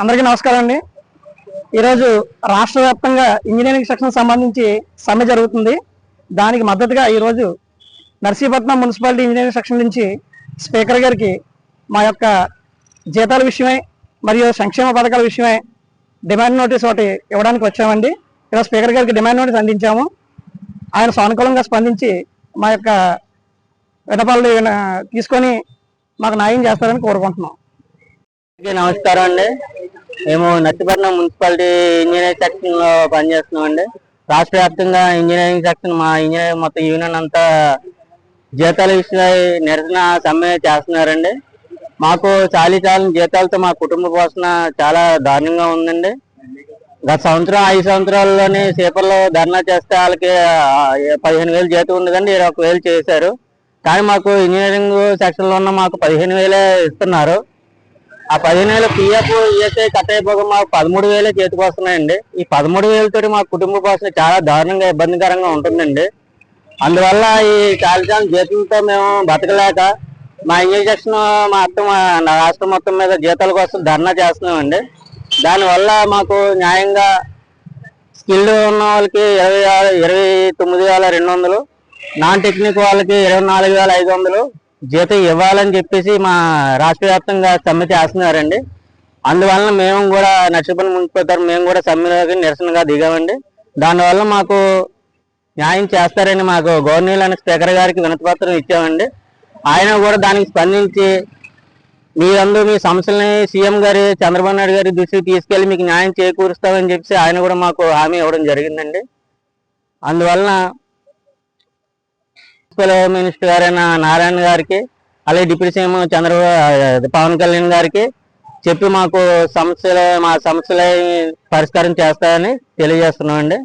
అందరికీ నమస్కారం అండి. ఈరోజు రాష్ట్ర వ్యాప్తంగా ఇంజనీరింగ్ సెక్షన్ సంబంధించి సమ్మె జరుగుతుంది. దానికి మద్దతుగా ఈరోజు నర్సీపట్నం మున్సిపాలిటీ ఇంజనీరింగ్ సెక్షన్ నుంచి స్పీకర్ గారికి మా యొక్క జీతాల విషయమై మరియు సంక్షేమ పథకాల విషయమై డిమాండ్ నోటీస్ ఒకటి ఇవ్వడానికి వచ్చామండి. ఈరోజు స్పీకర్ గారికి డిమాండ్ నోటీస్ అందించాము. ఆయన సానుకూలంగా స్పందించి మా యొక్క వినపాలు తీసుకొని మాకు న్యాయం చేస్తారని కోరుకుంటున్నాం. నమస్కారం అండి. మేము నర్సీపట్నం మున్సిపాలిటీ ఇంజనీరింగ్ సెక్షన్లో పనిచేస్తున్నాం అండి రాష్ట్ర వ్యాప్తంగా ఇంజనీరింగ్ సెక్షన్ మా ఇంజనీరింగ్ మొత్తం యూనియన్ అంతా జీతాల విషయ నిరసన సమ్మె చేస్తున్నారండి. మాకు చాలీ చాలని జీతాలతో మా కుటుంబ పోషణ చాలా దారుణంగా ఉందండి. గత సంవత్సరం ఐదు సంవత్సరాల్లోనే సేపర్లో ధర్నా చేస్తే వాళ్ళకి పదిహేను వేలు జీతం ఉంది ఇరవై ఒక వేలు చేశారు. కానీ మాకు ఇంజనీరింగ్ సెక్షన్లో ఉన్న మాకు పదిహేను వేలే ఇస్తున్నారు. ఆ పదిహేను వేలు పిఎఫ్ ఈఎస్ఐ కట్ అయిపోగా మాకు పదమూడు వేలే చేతికి వస్తున్నాయండి. ఈ పదమూడు వేలతోటి మా కుటుంబ కోసం చాలా దారుణంగా ఇబ్బందికరంగా ఉంటుందండి. అందువల్ల ఈ కాలిచాల జీతంతో మేము బతకలేక మా ఇంజక్షన్ మా అత్త మా రాష్ట్రం మొత్తం మీద జీతాల కోసం ధర్నా చేస్తున్నామండి. దానివల్ల మాకు న్యాయంగా స్కిల్ ఉన్న వాళ్ళకి ఇరవై ఇరవై తొమ్మిది వేల రెండు వందలు నాన్ టెక్నిక్ వాళ్ళకి ఇరవై నాలుగు వేల ఐదు వందలు జీతం ఇవ్వాలని చెప్పేసి మా రాష్ట్ర వ్యాప్తంగా సమ్మె చేస్తున్నారండి అందువలన మేము కూడా నర్సీపల్లి మునిగిపోతారు మేము కూడా సమ్మెలోకి నిరసనగా దిగామండి. దానివల్ల మాకు న్యాయం చేస్తారని మాకు గవర్నర్ అనే స్పీకర్ గారికి వినతిపత్రం ఇచ్చామండి. ఆయన కూడా దానికి స్పందించి మీరందరూ మీ సమస్యల్ని సీఎం గారి చంద్రబాబు నాయుడు గారి దృష్టికి తీసుకెళ్ళి మీకు న్యాయం చేకూరుస్తామని చెప్పి ఆయన కూడా మాకు హామీ ఇవ్వడం జరిగిందండి. అందువలన మున్సిపల్ మినిస్టర్ గారైన నారాయణ గారికి అలాగే డిప్యూటీ సీఎం చంద్రబాబు పవన్ కళ్యాణ్ గారికి చెప్పి మాకు సమస్యలు మా సమస్యలు పరిష్కారం చేస్తారని తెలియజేస్తున్నామండి.